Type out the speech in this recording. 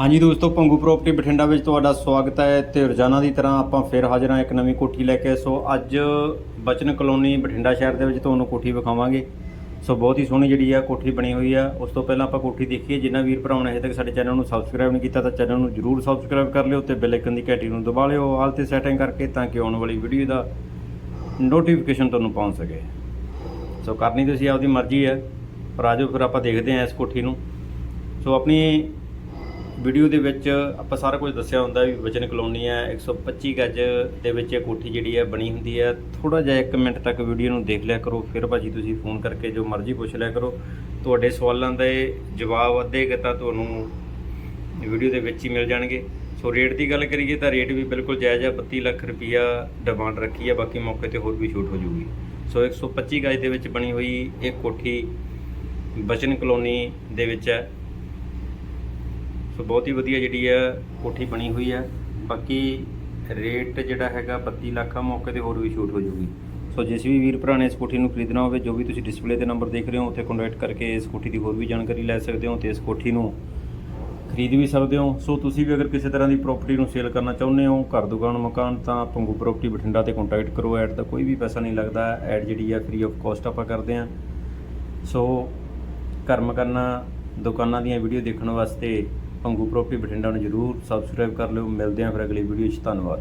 ਹਾਂਜੀ ਦੋਸਤੋ, ਪੰਗੂ ਪ੍ਰਾਪਰਟੀ ਬਠਿੰਡਾ ਵਿੱਚ ਤੁਹਾਡਾ ਸਵਾਗਤ ਹੈ ਤੇ ਰੋਜ਼ਾਨਾ ਦੀ ਤਰ੍ਹਾਂ ਆਪਾਂ ਫਿਰ ਹਾਜ਼ਰ ਹਾਂ ਇੱਕ ਨਵੀਂ ਕੋਠੀ ਲੈ ਕੇ। ਸੋ ਅੱਜ ਬਚਨ ਕਲੋਨੀ ਬਠਿੰਡਾ ਸ਼ਹਿਰ ਦੇ ਵਿੱਚ ਤੁਹਾਨੂੰ ਕੋਠੀ ਵਿਖਾਵਾਂਗੇ। ਸੋ ਬਹੁਤ ਹੀ ਸੋਹਣੀ ਜਿਹੜੀ ਆ ਕੋਠੀ ਬਣੀ ਹੋਈ ਆ। ਉਸ ਤੋਂ ਪਹਿਲਾਂ ਆਪਾਂ ਕੋਠੀ ਦੇਖੀਏ। ਜਿਨ੍ਹਾਂ ਵੀਰ ਭਰਾਵਾਂ ਨੇ ਅਜੇ ਤੱਕ ਸਾਡੇ ਚੈਨਲ ਨੂੰ ਸਬਸਕ੍ਰਾਈਬ ਨਹੀਂ ਕੀਤਾ ਤਾਂ ਚੈਨਲ ਨੂੰ ਜਰੂਰ ਸਬਸਕ੍ਰਾਈਬ ਕਰ ਲਿਓ ਤੇ ਬੈਲ ਆਈਕਨ ਦੀ ਘੰਟੀ ਨੂੰ ਦਬਾ ਲਿਓ, ਆਲ ਤੇ ਸੈਟਿੰਗ ਕਰਕੇ ਤਾਂ ਕਿ ਆਉਣ ਵਾਲੀ ਵੀਡੀਓ ਦਾ ਨੋਟੀਫਿਕੇਸ਼ਨ ਤੁਹਾਨੂੰ ਪਹੁੰਚ ਸਕੇ। ਸੋ ਕਰਨੀ ਤੁਸੀਂ ਆਪਦੀ ਮਰਜ਼ੀ ਹੈ ਪਰ ਆਜੋ ਫਿਰ ਆਪਾਂ ਦੇਖਦੇ ਹਾਂ ਇਸ ਕੋਠੀ ਨੂੰ। ਸੋ ਆਪਣੀ ਵੀਡੀਓ ਦੇ ਵਿੱਚ ਆਪਾਂ ਸਾਰਾ ਕੁਝ ਦੱਸਿਆ ਹੁੰਦਾ ਵੀ ਵਚਨ ਕਲੋਨੀ ਹੈ 125 ਗੱਜ ਦੇ ਵਿੱਚ ਇਹ ਕੋਠੀ ਜਿਹੜੀ ਹੈ ਬਣੀ ਹੁੰਦੀ ਹੈ। ਥੋੜਾ ਜਿਹਾ 1 ਮਿੰਟ ਤੱਕ ਵੀਡੀਓ ਨੂੰ ਦੇਖ ਲਿਆ ਕਰੋ, ਫਿਰ ਭਾਜੀ ਤੁਸੀਂ ਫੋਨ ਕਰਕੇ ਜੋ ਮਰਜ਼ੀ ਪੁੱਛ ਲਿਆ ਕਰੋ। ਤੁਹਾਡੇ ਸਵਾਲਾਂ ਦੇ ਜਵਾਬ ਅੱਧੇ ਕੁ ਤਾਂ ਤੁਹਾਨੂੰ ਵੀਡੀਓ ਦੇ ਵਿੱਚ ਹੀ ਮਿਲ ਜਾਣਗੇ। ਸੋ ਰੇਟ ਦੀ ਗੱਲ ਕਰੀਏ ਤਾਂ ਰੇਟ ਵੀ ਬਿਲਕੁਲ ਜਾਇਜ਼ ਹੈ 32 ਲੱਖ ਰੁਪਈਆ ਡਿਮਾਂਡ ਰੱਖੀ ਹੈ, ਬਾਕੀ ਮੌਕੇ ਤੇ ਹੋਰ ਵੀ ਛੂਟ ਹੋ ਜੂਗੀ ਸੋ 125 ਗਜ ਦੇ ਵਿੱਚ ਬਣੀ ਹੋਈ ਇਹ ਕੋਠੀ ਬਚਨ ਕਲੋਨੀ ਦੇ ਵਿੱਚ ਹੈ। ਸੋ ਬਹੁਤ ਹੀ ਵਧੀਆ ਜਿਹੜੀ ਹੈ ਕੋਠੀ ਬਣੀ ਹੋਈ ਹੈ। ਬਾਕੀ ਰੇਟ ਜਿਹੜਾ ਹੈਗਾ 32 ਲੱਖ ਆ, ਮੌਕੇ ਤੇ ਹੋਰ ਵੀ ਛੂਟ ਹੋ ਜੂਗੀ ਸੋ ਜਿਸ ਵੀ ਵੀਰ ਭਰਾ ਨੇ ਇਸ ਕੋਠੀ ਨੂੰ ਖਰੀਦਣਾ ਹੋਵੇ, ਜੋ ਵੀ ਤੁਸੀਂ ਡਿਸਪਲੇ ਤੇ ਨੰਬਰ ਦੇਖ ਰਹੇ ਹੋ, ਉੱਥੇ ਕੰਟੈਕਟ ਕਰਕੇ ਇਸ ਕੋਠੀ ਦੀ ਹੋਰ ਵੀ ਜਾਣਕਾਰੀ ਲੈ ਸਕਦੇ ਹੋ ਤੇ ਇਸ ਕੋਠੀ ਨੂੰ ਖਰੀਦ ਵੀ ਸਕਦੇ ਹੋ। ਸੋ ਤੁਸੀਂ ਵੀ ਅਗਰ ਕਿਸੇ ਤਰ੍ਹਾਂ ਦੀ ਪ੍ਰਾਪਰਟੀ ਨੂੰ ਸੇਲ ਕਰਨਾ ਚਾਹੁੰਦੇ ਹੋ, ਘਰ, ਦੁਕਾਨ, ਮਕਾਨ, ਤਾਂ ਪੰਗੂ ਪ੍ਰਾਪਰਟੀ ਬਠਿੰਡਾ ਤੇ ਕੰਟੈਕਟ ਕਰੋ। ਐਡ ਦਾ ਕੋਈ ਵੀ ਪੈਸਾ ਨਹੀਂ ਲੱਗਦਾ। ਐਡ ਜਿਹੜੀ ਆ ਫ੍ਰੀ ਆਫ ਕਾਸਟ ਆਪਾਂ ਕਰਦੇ ਹਾਂ। ਸੋ ਘਰ ਮਕਾਨਾਂ ਦੁਕਾਨਾਂ ਦੀਆਂ ਵੀਡੀਓ ਦੇਖਣ ਵਾਸਤੇ ਪੰਗੂ ਪ੍ਰਾਪਰਟੀ ਬਠਿੰਡਾ ਨੂੰ ਜਰੂਰ ਸਬਸਕ੍ਰਾਈਬ ਕਰ ਲਿਓ। ਮਿਲਦੇ ਹਾਂ ਫਿਰ ਅਗਲੀ ਵੀਡੀਓ 'ਚ ਧੰਨਵਾਦ।